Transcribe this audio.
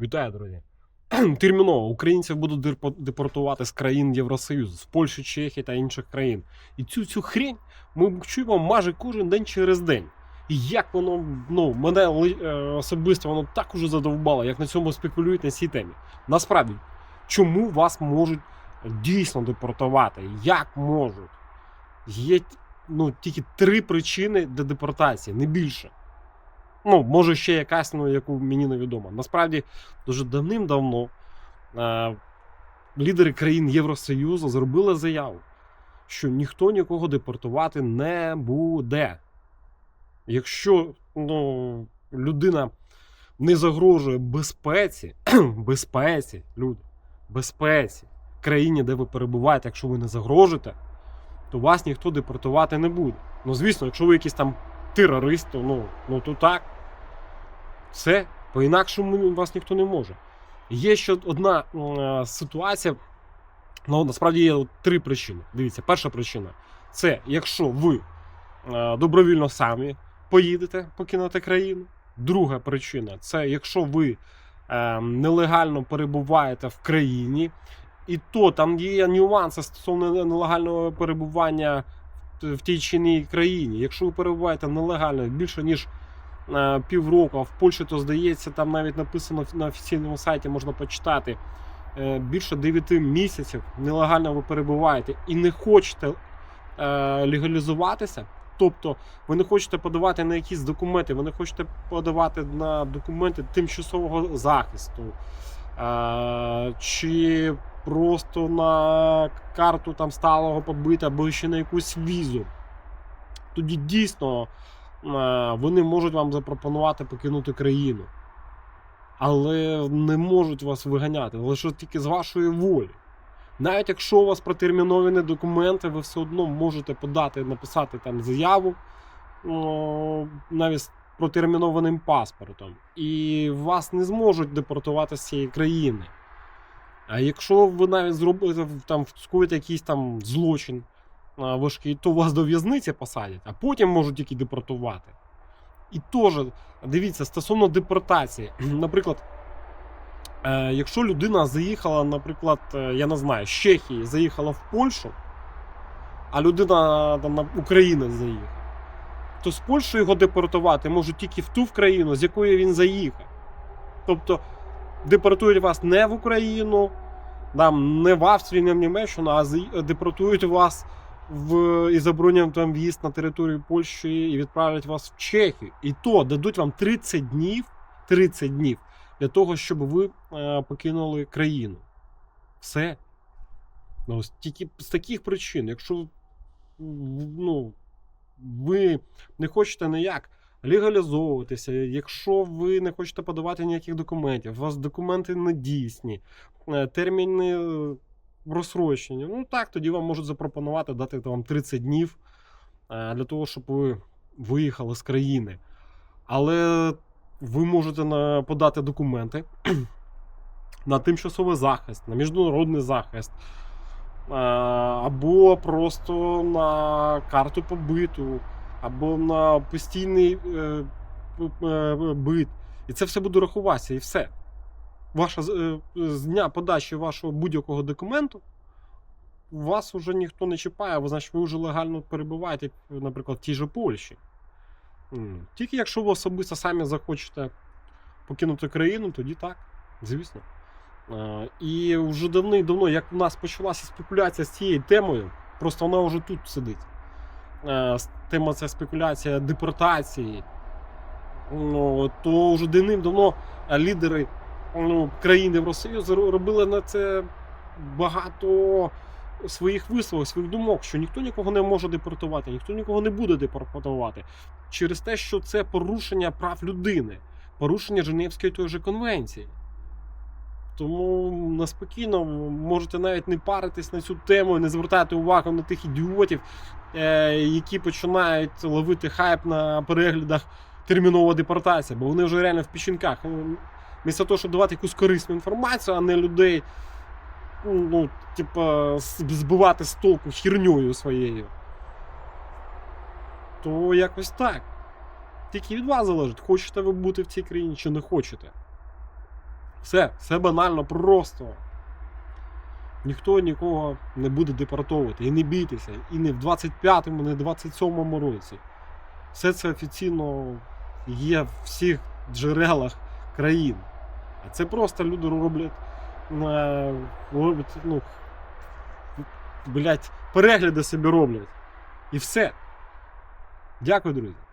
Вітаю, друзі. Терміново українців будуть депортувати з країн Євросоюзу, з Польщі, Чехії та інших країн. І цю цю хрень ми чуємо майже кожен день через день. І як воно ну, мене е, особисто воно так уже задовбало, як на цьому спекулюють на цій темі. Насправді, чому вас можуть дійсно депортувати? Як можуть? Є ну, тільки три причини для депортації, не більше. Ну, може, ще якась, ну, яку мені невідомо. Насправді, дуже давним-давно е, лідери країн Євросоюзу зробили заяву, що ніхто нікого депортувати не буде. Якщо ну, людина не загрожує безпеці, безпеці, люди, безпеці країні, де ви перебуваєте, якщо ви не загрожуєте, то вас ніхто депортувати не буде. Ну, звісно, якщо ви якийсь там терорист, ну, ну то так. Все, по-інакшому вас ніхто не може. Є ще одна е, ситуація. Ну, насправді є три причини. Дивіться, перша причина це якщо ви е, добровільно самі поїдете покинути країну. Друга причина це якщо ви е, нелегально перебуваєте в країні, і то там є нюанси стосовно нелегального перебування в- тій чи іншій країні. Якщо ви перебуваєте нелегально більше ніж півроку, а в Польщі, то здається, там навіть написано на офіційному сайті, можна почитати. е, Більше 9 місяців нелегально ви перебуваєте і не хочете е, легалізуватися. Тобто ви не хочете подавати на якісь документи, ви не хочете подавати на документи тимчасового захисту, е, чи просто на карту там сталого побита, або ще на якусь візу. Тоді дійсно е, вони можуть вам запропонувати покинути країну. Але не можуть вас виганяти, лише тільки з вашої волі. Навіть якщо у вас протерміновані документи, ви все одно можете подати, написати там заяву навіть з протермінованим паспортом, і вас не зможуть депортувати з цієї країни. А якщо ви навіть зробите там скоїте якийсь там злочин а, важкий, то вас до в'язниці посадять, а потім можуть тільки депортувати. І теж, дивіться, стосовно депортації, наприклад, е, якщо людина заїхала, наприклад, е, я не знаю, з Чехії заїхала в Польщу, а людина там, на Україну заїхала, то з Польщі його депортувати можуть тільки в ту в країну, з якої він заїхав. Тобто депортують вас не в Україну, там, не в Австрію, не в Німеччину, а депортують вас в і заборонять вам в'їзд на територію Польщі і відправлять вас в Чехію. І то дадуть вам 30 днів, 30 днів для того, щоб ви е, покинули країну. Все. Ну, тільки з таких причин, якщо ну, ви не хочете ніяк легалізовуватися, якщо ви не хочете подавати ніяких документів, у вас документи не дійсні, е, терміни розсрочені, ну так, тоді вам можуть запропонувати дати вам 30 днів е, для того, щоб ви виїхали з країни. Але ви можете подати документи на тимчасовий захист, на міжнародний захист, е, або просто на карту побиту, або на постійний е, бит. І це все буде рахуватися, і все. Ваша з- е, дня подачі вашого будь-якого документу вас вже ніхто не чіпає, бо значить ви вже легально перебуваєте, наприклад, в тій же Польщі. Тільки якщо ви особисто самі захочете покинути країну, тоді так, звісно. Е, І вже давним-давно, як у нас почалася спекуляція з цією темою, просто вона вже тут сидить. Е, Тема ця спекуляція депортації. Ну, то вже давним-давно лідери ну, країн Євросоюзу робили на це багато своїх висловів, своїх думок, що ніхто нікого не може депортувати, ніхто нікого не буде депортувати через те, що це порушення прав людини, порушення Женевської той же конвенції. Тому неспокійно можете навіть не паритись на цю тему, не звертати увагу на тих ідіотів, е, які починають ловити хайп на переглядах термінова депортація, бо вони вже реально в печінках. Вмісто того, щоб давати якусь корисну інформацію, а не людей, ну, типа, збивати з толку херньою своєю. То якось так. Тільки від вас залежить, хочете ви бути в цій країні чи не хочете. Все, все банально просто. Ніхто нікого не буде депортовувати. І не бійтеся. І не в 25-му, не в 27-му році. Все це офіційно є в всіх джерелах країн. А це просто люди роблять, е, роблять ну, блядь, перегляди собі роблять. І все. Дякую, друзі.